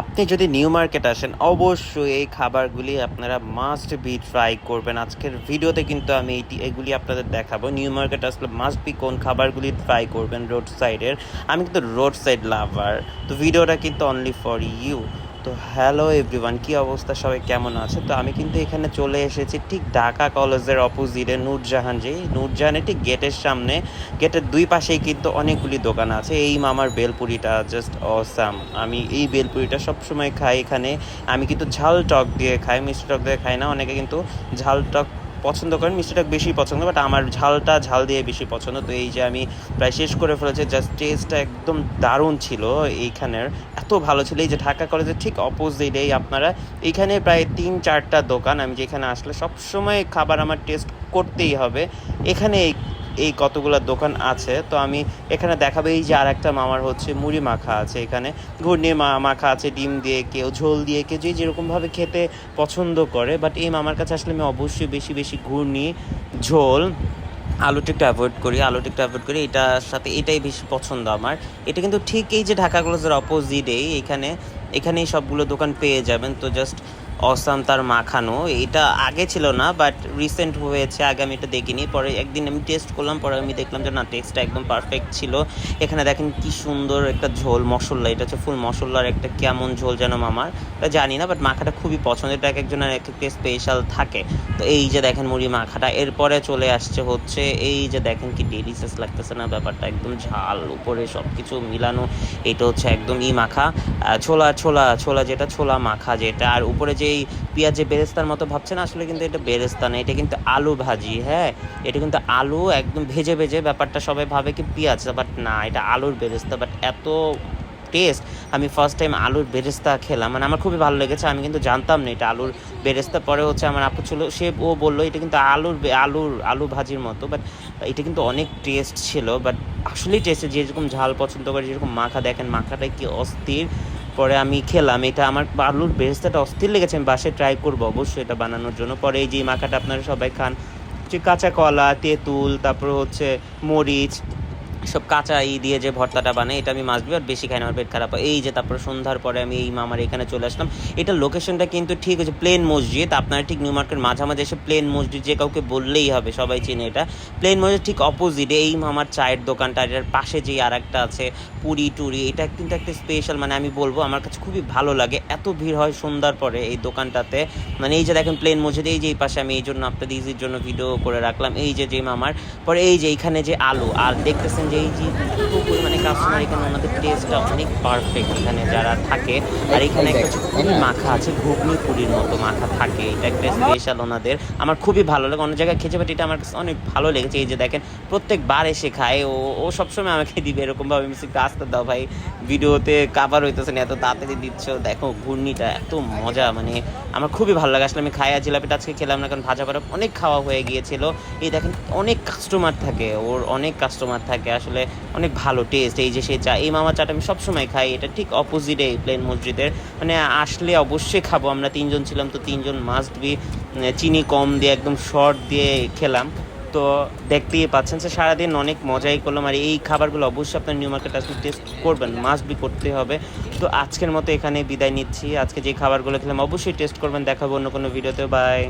আপনি যদি new market আসেন, অবশ্যই এই খাবারগুলি আপনারা মাস্ট বি ট্রাই করবেন। আজকের ভিডিওতে কিন্তু আমি এইটি এগুলি আপনাদের দেখাবো। নিউ মার্কেট আসলে মাস্ট বি কোন খাবারগুলি ট্রাই করবেন রোড সাইডের। আমি কিন্তু রোড সাইড লাভার। তো ভিডিওটা কিন্তু অনলি ফর ইউ তো হ্যালো এভরিওয়ান, কি অবস্থা? সবাই কেমন আছে? তো আমি কিন্তু এখানে চলে এসেছি ঠিক ঢাকা কলেজের অপোজিটে নূরজাহান যে নূরজাহানের ঠিক গেটের সামনে। গেটের দুই পাশেই কিন্তু অনেকগুলি দোকান আছে। এই মামার বেলপুরিটা জাস্ট অসাম আমি এই বেলপুরিটা সবসময় খাই এখানে। আমি কিন্তু ঝাল টক দিয়ে খাই, মিষ্টি টক দিয়ে খাই না। অনেকে কিন্তু ঝাল টক পছন্দ করেন, মিষ্টিটা বেশি পছন্দ বাট আমার ঝালটা ঝাল দিয়ে বেশি পছন্দ। তো এই যে আমি প্রায় শেষ করে ফেলেছি জাস্ট টেস্টটা একদম দারুণ ছিল এইখানের। এত ভালো ছিল, এই যে ঢাকা কলেজের ঠিক অপোজিটেই আপনারা, এইখানে প্রায় তিন চারটা দোকান, আমি যেখানে আসলে সবসময় খাবার আমার টেস্ট করতেই হবে। এখানে এই কতগুলো দোকান আছে, তো আমি এখানে দেখাবো এই যে আর একটা মামার হচ্ছে মুড়ি মাখা আছে এখানে। ঘূর্ণি মাখা আছে, ডিম দিয়ে কেউ ঝোল দিয়ে কেউ যে যেরকমভাবে খেতে পছন্দ করে বাট এই মামার কাছে আসলে আমি অবশ্যই বেশি বেশি ঘূর্ণি, ঝোল আলুটা একটু অ্যাভয়েড করি আলুটা একটু অ্যাভয়েড করি, এটার সাথে এটাই বেশি পছন্দ আমার। এটা কিন্তু ঠিক এই যে ঢাকা কলেজের অপোজিটেই এখানে, এখানেই সবগুলো দোকান পেয়ে যাবেন, তো জাস্ট অসাম তার মাখানো। এটা আগে ছিল না বাট রিসেন্ট হয়েছে, আগে আমি এটা দেখিনি। পরে একদিন আমি টেস্ট করলাম, পরে আমি দেখলাম যে, না টেস্টটা একদম পারফেক্ট ছিল। এখানে দেখেন কি সুন্দর একটা ঝোল, মশলা। এটা হচ্ছে ফুল মশলার একটা কেমন ঝোল যেন মামার। তা জানি না বাট মাখাটা খুবই পছন্দের এটা এক একজনের এক একটা স্পেশাল থাকে। তো এই যে দেখেন মুড়ি মাখাটা। এরপরে চলে আসছে হচ্ছে, এই যে দেখেন কি ডেলিশিয়াস লাগতেছে না, ব্যাপারটা একদম ঝাল, উপরে সব কিছু মিলানো। এটা হচ্ছে একদম ই মাখা। ছোলা ছোলা ছোলা যেটা, ছোলা মাখা যেটা। আর উপরে যেই পেঁয়াজে বেরেস্তার মতো ভাবছেন, আসলে কিন্তু এটা বেরেস্তা না, এটা কিন্তু আলু ভাজি হ্যাঁ? এটা কিন্তু আলু একদম ভেজে ভেজে ব্যাপারটা সবাই ভাবে কি পেঁয়াজ বাট না, এটা আলুর বেরেস্তা বাট এত টেস্ট আমি ফার্স্ট টাইম আলুর বেরেস্তা খেলাম মানে আমার খুবই ভালো লেগেছে, আমি কিন্তু জানতাম না এটা আলুর বেরেস্তা, পরে হচ্ছে আমার আপু ছিল, সে ও বলল এটা কিন্তু আলুর আলুর, আলু ভাজির মতো বাট এটা কিন্তু অনেক টেস্ট ছিল বাট আসলেই টেস্টে যেরকম ঝাল পছন্দ করে, যেরকম মাখা দেখেন মাখাটা কি অস্থির পরে আমি খেলাম। এটা আমার আলুর বেরেস্তাটা অস্থির লেগেছে, আমি বাসে ট্রাই করব অবশ্যই এটা বানানোর জন্য। পরে এই যে মাখাটা আপনারা সবাই খান যে কাঁচা কলা, তেঁতুল, তারপর হচ্ছে মরিচ সব কাঁচা ই দিয়ে যে ভর্তাটা বানাই এটা আমি মাছবি আর বেশি খাই না, আমার পেট খারাপ হয়। এই যে তারপর সন্ধ্যার পরে আমি এই মামার এখানে চলে আসলাম। এটা লোকেশনটা কিন্তু ঠিক আছে প্লেন মসজিদ, আপনারা ঠিক নিউ মার্কেট মাঝামাঝি এসে প্লেন মসজিদ যে কাউকে বললেই হবে, সবাই চেনে এটা। প্লেন মসজিদ ঠিক অপোজিটে এই মামার চায়ের দোকানটা এটার পাশে যেই আর একটা আছে, পুরি টুরি, এটা কিন্তু একটা স্পেশাল মানে আমি বলব আমার কাছে খুবই ভালো লাগে। এত ভিড় হয় সন্ধ্যার পরে এই দোকানটাতে। মানে এই যে দেখেন প্লেন মসজিদ, এই যে এই পাশে আমি এই জন্য আপনাদের ইজির জন্য ভিডিও করে রাখলাম। এই যে যে মামার, পরে এই যে এইখানে যে আলু, আর দেখতেছেন এই যে পরিমাণে কাস্টমার এখানে ওনাদের টেস্টটা অনেক পারফেক্ট এখানে যারা থাকে। আর এখানে একটা হচ্ছে মাখা আছে ঘুগনি পুরির মতো মাখা থাকে। এটা একটা স্পেশাল ওনাদের। আমার খুবই ভালো লাগে। অন্য জায়গায় খেয়েছে বাট এটা আমার কাছে অনেক ভালো লেগেছে। এই যে দেখেন প্রত্যেকবার এসে খায়। ও ও সবসময় আমাকে দিবে এরকমভাবে। আমি একটু আসতে দাও ভাই ভিডিওতে কাভার হইতেছে না এত তাড়াতাড়ি দিচ্ছ। দেখো ঘূর্ণিটা এত মজা মানে আমার খুবই ভালো লাগে। আসলে আমি খাই আর জিলাপিটা আজকে খেলাম না কারণ ভাজা করা অনেক খাওয়া হয়ে গিয়েছিল। এই দেখেন অনেক কাস্টমার থাকে ওর অনেক কাস্টমার থাকে। আসলে অনেক ভালো টেস্ট এই যে সেই চা, এই মামা চাটা আমি সবসময় খাই, এটা ঠিক অপোজিটে প্লেন মসজিদের। মানে আসলে অবশ্যই খাব, আমরা তিনজন ছিলাম তো তিনজন মাস্ট বি চিনি কম দিয়ে, একদম শর্ট দিয়ে খেলাম। তো দেখতেই পাচ্ছেন যে সারাদিন অনেক মজাই করলাম, আর এই খাবারগুলো অবশ্যই আপনার নিউ মার্কেট আসলে টেস্ট করবেন মাস্ট বি করতে হবে। তো আজকের মতো এখানে বিদায় নিচ্ছি, আজকে যে খাবারগুলো খেলাম অবশ্যই টেস্ট করবেন, দেখাবো অন্য কোনো ভিডিওতে বাই